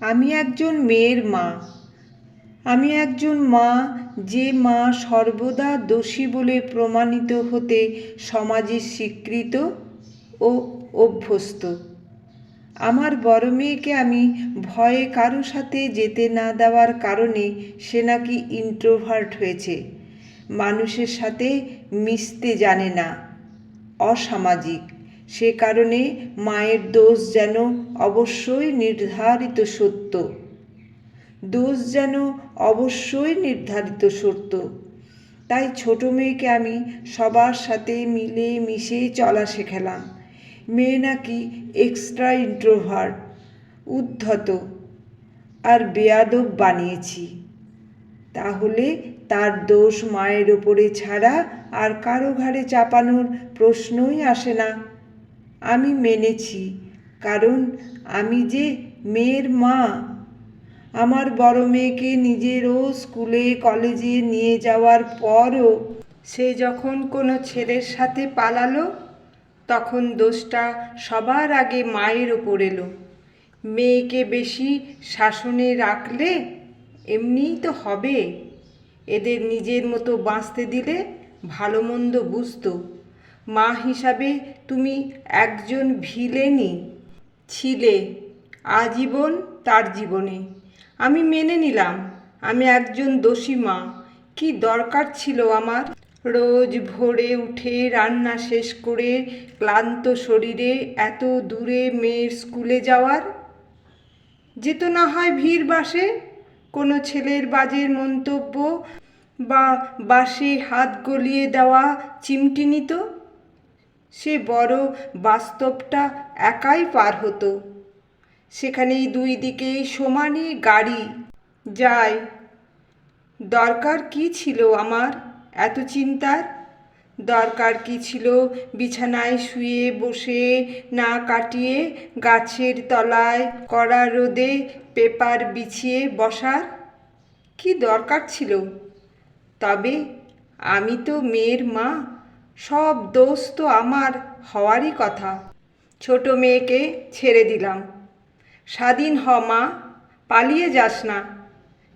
আমি একজন মেয়ের মা। আমি একজন মা যে মা সর্বদা দোষী বলে প্রমাণিত হতে সমাজে স্বীকৃত ও অভ্যস্ত। আমার বড় মেয়েকে আমি ভয়ে কারও সাথে যেতে না দেওয়ার কারণে সে নাকি ইন্ট্রোভার্ট হয়েছে। মানুষের সাথে মিশতে জানে না। অসামাজিক। সে কারণে মায়ের দোষ যেন অবশ্যই নির্ধারিত সত্য। দোষ যেন অবশ্যই নির্ধারিত সত্য। তাই ছোট মেয়েকে আমি সবার সাথে মিলে মিশে চলা শেখালাম। মেয়ে নাকি এক্সট্রা ইন্ট্রোভার্ট উদ্ধত আর বেয়াদব বানিয়েছি। তাহলে তার দোষ মায়ের ওপরে ছাড়া আর কারও ঘাড়ে চাপানোর প্রশ্নই আসে না। আমি মেনেছি, কারণ আমি যে মেয়ের মা। আমার বড় মেয়েকে নিজেরও স্কুলে, কলেজে নিয়ে যাওয়ার পরও সে যখন কোনো ছেলের সাথে পালালো, তখন দোষটা সবার আগে মায়ের ওপর এলো। মেয়েকে বেশি শাসনে রাখলে এমনিই তো হবে। এদের নিজের মতো বাঁচতে দিলে ভালো মন্দ বুঝতো। মা হিসাবে তুমি একজন ভিলেনি ছিলে, আজীবন তার জীবনে। আমি মেনে নিলাম, আমি একজন দোষী মা। কি দরকার ছিল আমার? রোজ ভোরে উঠে রান্না শেষ করে ক্লান্ত শরীরে এত দূরে মেয়ের স্কুলে যাওয়ার? যেত না হয় ভিড় বাসে, কোনো ছেলের বাজের মন্তব্য বা বাসে হাত গলিয়ে দেওয়া চিমটি নিত? সে বড় বাস্তবটা একাই পার হতো। সেখানেই দুই দিকেই সমানে গাড়ি যায়। দরকার কি ছিল আমার? এত চিন্তার? দরকার কি ছিল বিছানায় শুয়ে বসে না কাটিয়ে গাছের তলায় কড়া রোদে পেপার বিছিয়ে বসার? কি দরকার ছিল? তবে আমি তো মেয়ের মা। সব দোষ তো আমার হওয়ারই কথা। ছোট মেয়েকে ছেড়ে দিলাম। স্বাধীন হ মা, পালিয়ে যাস না।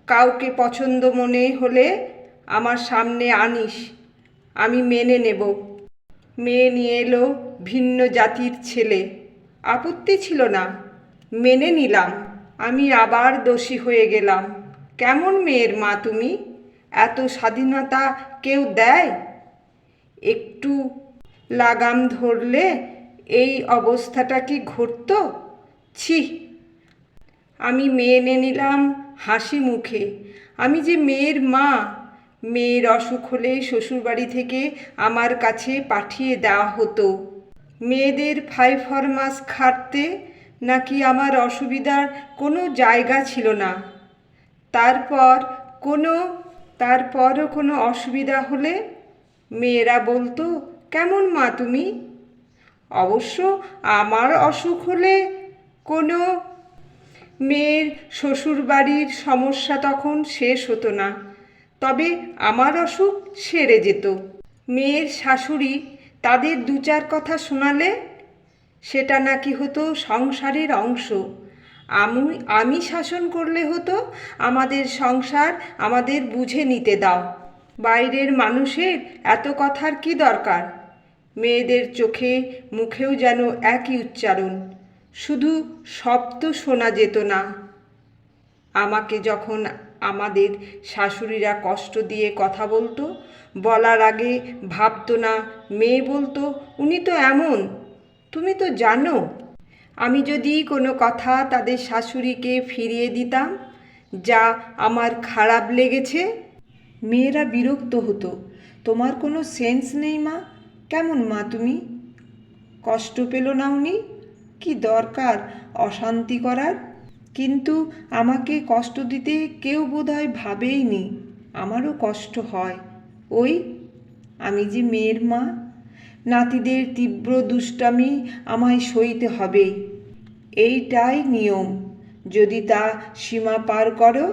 কাউকে পছন্দ মনে হলে আমার সামনে আনিস। আমি মেনে নেব। মেয়ে নিয়ে এলো ভিন্ন জাতির ছেলে। আপত্তি ছিল না। মেনে নিলাম। আমি আবার দোষী হয়ে গেলাম। কেমন মেয়ের মা তুমি? এত স্বাধীনতা কেউ দেয়? একটু লাগাম ধরলে এই অবস্থাটা কি ঘটতো? ছি, আমি মেনে নিলাম হাসি মুখে। আমি যে মেয়ের মা, মেয়ের অসুখ হলে শ্বশুরবাড়ি থেকে আমার কাছে পাঠিয়ে দেওয়া হতো। মেয়েদের ফাইভ ফরমাস খাটতে নাকি আমার অসুবিধার কোনো জায়গা ছিল না। তারপর কোনো, তারপরও কোনো অসুবিধা হলে মেয়েরা বলতো, কেমন মা তুমি? অবশ্য আমার অসুখ হলে কোনো মেয়ের শ্বশুরবাড়ির সমস্যা তখন শেষ হতো না। তবে আমার অসুখ সেরে যেত। মেয়ের শাশুড়ি তাদের দু চার কথা শোনালে সেটা নাকি হতো সংসারের অংশ। আমি আমি শাসন করলে হতো আমাদের সংসার আমাদের বুঝে নিতে দাও। বাইরের মানুষের এত কথার কি দরকার? মেয়েদের চোখে মুখেও যেন একই উচ্চারণ। শুধু শব্দ শোনা যেত না। আমাকে যখন আমাদের শাশুড়িরা কষ্ট দিয়ে কথা বলতো, বলার আগে ভাবতো না, মেয়ে বলতো, উনি তো এমন, তুমি তো জানো। আমি যদি কোনো কথা তাদের শাশুড়িকে ফিরিয়ে দিতাম, যা আমার খারাপ লেগেছে মেয়েরা বিরক্ত হতো। তোমার কোনো সেন্স নেই মা? কেমন মা তুমি? কষ্ট পেল না উনি? কি দরকার অশান্তি করার? কিন্তু আমাকে কষ্ট দিতে কেউ বোধহয় ভাবেই নি আমারও কষ্ট হয়। ওই, আমি যে মেয়ের মা। নাতিদের তীব্র দুষ্টামি আমায় সইতে হবে এইটাই নিয়ম। যদি তা সীমা পার করো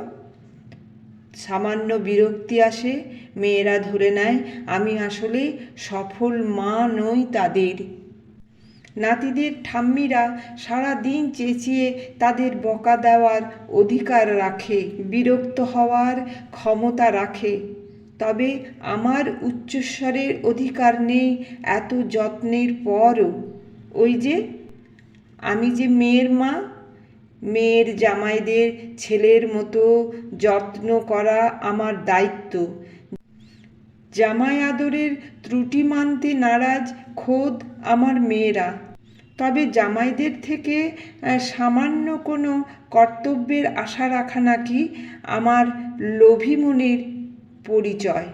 সামান্য বিরক্তি আসে, মেয়েরা ধরে নেয়, আমি আসলে সফল মা নই তাদের। নাতিদের ঠাম্মিরা সারা দিন চেঁচিয়ে তাদের বকা দেওয়ার অধিকার রাখে, বিরক্ত হওয়ার ক্ষমতা রাখে। তবে আমার উচ্চস্বরের অধিকার নেই এত যত্নের পরও। ওই যে, আমি যে মেয়ের মা মেয়ের জামাইদের ছেলের মতো যত্ন করা আমার দায়িত্ব। জামাই আদরের ত্রুটি মানতে নারাজ খোদ আমার মেয়েরা। তবে জামাইদের থেকে সামান্য কোনো কর্তব্যের আশা রাখা নাকি আমার লোভী মনের পরিচয়।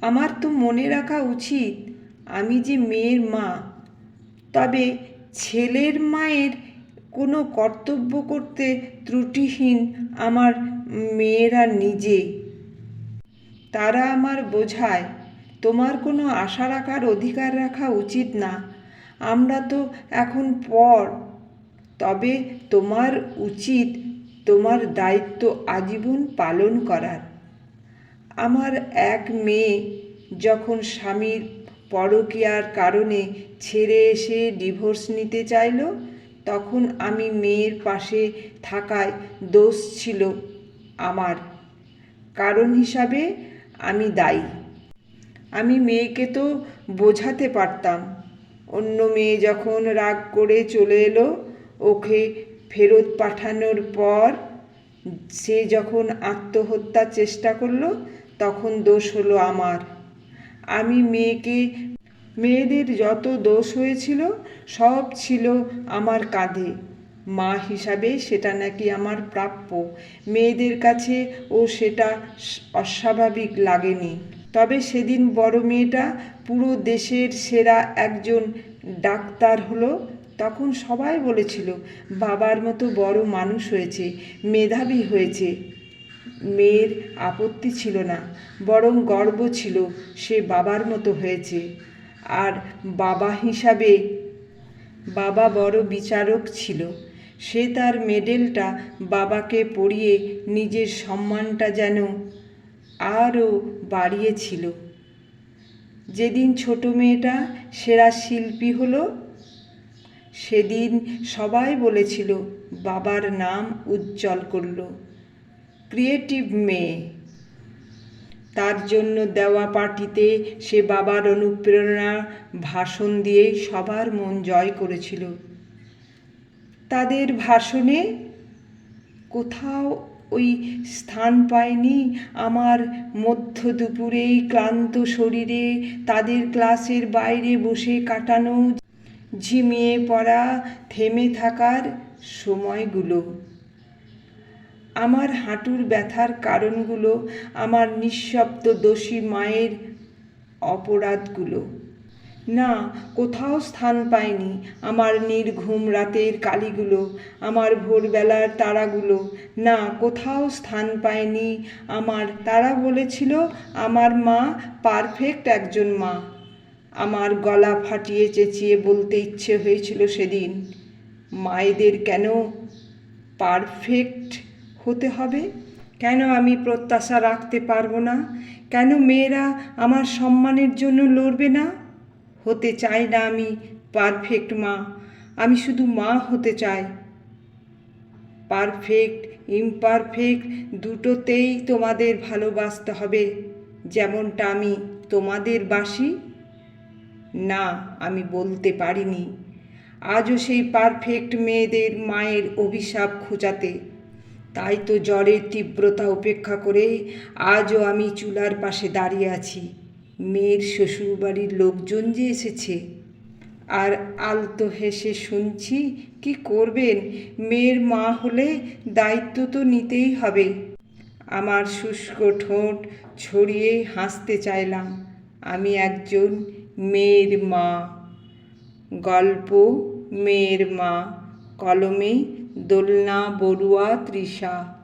আমার তো মনে রাখা উচিত, আমি যে মেয়ের মা। তবে ছেলের মায়ের কোনো কর্তব্য করতে ত্রুটিহীন আমার মেয়েরা নিজে। তারা আমার বোঝায়, তোমার কোনো আশা রাখার অধিকার রাখা উচিত না। আমরা তো এখন পর। তবে তোমার উচিত তোমার দায়িত্ব আজীবন পালন করার। আমার এক মেয়ে যখন স্বামীর পরকীয়ার কারণে ছেড়ে এসে ডিভোর্স নিতে চাইল তখন আমি মেয়ের পাশে থাকায় দোষ ছিল আমার। কারণ হিসাবে আমি দায়ী। আমি মেয়েকে তো বোঝাতে পারতাম। অন্য মেয়ে যখন রাগ করে চলে এলো, ওকে ফেরত পাঠানোর পর সে যখন আত্মহত্যার চেষ্টা করল, তখন দোষ হলো আমার। আমি মেয়েকে মেয়েদের যত দোষ হয়েছিল, সব ছিল আমার কাঁধে। মা হিসাবে সেটা নাকি আমার প্রাপ্য। মেয়েদের কাছে ও সেটা অস্বাভাবিক লাগেনি। তবে সেদিন বড় মেয়েটা পুরো দেশের সেরা একজন ডাক্তার হলো, তখন সবাই বলেছিল, বাবার মতো বড় মানুষ হয়েছে, মেধাবী হয়েছে। মেয়ের আপত্তি ছিল না, বরং গর্ব ছিল, সে বাবার মতো হয়েছে। আর বাবা হিসাবে বাবা বড় বিচারক ছিল। সে তার মেডেলটা বাবাকে পড়িয়ে নিজের সম্মানটা যেন আরও বাড়িয়েছিল। যেদিন ছোট মেয়েটা সেরা শিল্পী হলো, সেদিন সবাই বলেছিল, বাবার নাম উজ্জ্বল করল। ক্রিয়েটিভ মেয়ে। তার জন্য দেওয়া পার্টিতে সে বাবার অনুপ্রেরণা ভাষণ দিয়ে সবার মন জয় করেছিল। তাদের ভাষণে কোথাও ওই স্থান পায়নি। আমার মধ্য দুপুরেই ক্লান্ত শরীরে তাদের ক্লাসের বাইরে বসে কাটানো ঝিমিয়ে পড়া, থেমে থাকার সময়গুলো। আমার হাঁটুর ব্যথার কারণগুলো, আমার নিঃশব্দ দোষী মায়ের অপরাধগুলো। না, কোথাও স্থান পায়নি আমার নির্ঘুম রাতের কালিগুলো, আমার ভোরবেলার তারাগুলো। না, কোথাও স্থান পায়নি আমার, তারা বলেছিল আমার মা পারফেক্ট একজন মা। আমার গলা ফাটিয়ে চেঁচিয়ে বলতে ইচ্ছে হয়েছিল সেদিন, মায়েদের কেন পারফেক্ট হতে হবে? কেন আমি প্রত্যাশা রাখতে পারব না? কেন মেয়েরা আমার সম্মানের জন্য লড়বে না? হতে চাই না আমি পারফেক্ট মা। আমি শুধু মা হতে চাই। পারফেক্ট ইমপারফেক্ট দুটোতেই তোমাদের ভালোবাসতে হবে। যেমনটা আমি তোমাদের বাসি, না আমি বলতে পারিনি। আজও সেই পারফেক্ট মেয়েদের মায়ের অভিশাপ খোঁজাতে তাই তো জ্বরের তীব্রতা উপেক্ষা করে আজও আমি চুলার পাশে দাঁড়িয়ে আছি। মেয়ের শ্বশুরবাড়ির লোকজন যে এসেছে। আর আলতো হেসে শুনছি, কি করবেন? মেয়ের মা হলে দায়িত্ব তো নিতেই হবে। আমার শুষ্ক ঠোঁট ছড়িয়ে হাসতে চাইলাম, আমি একজন মেয়ের মা। গল্প মেয়ের মা, কলমে দোলনা বড়ুয়া তৃষা।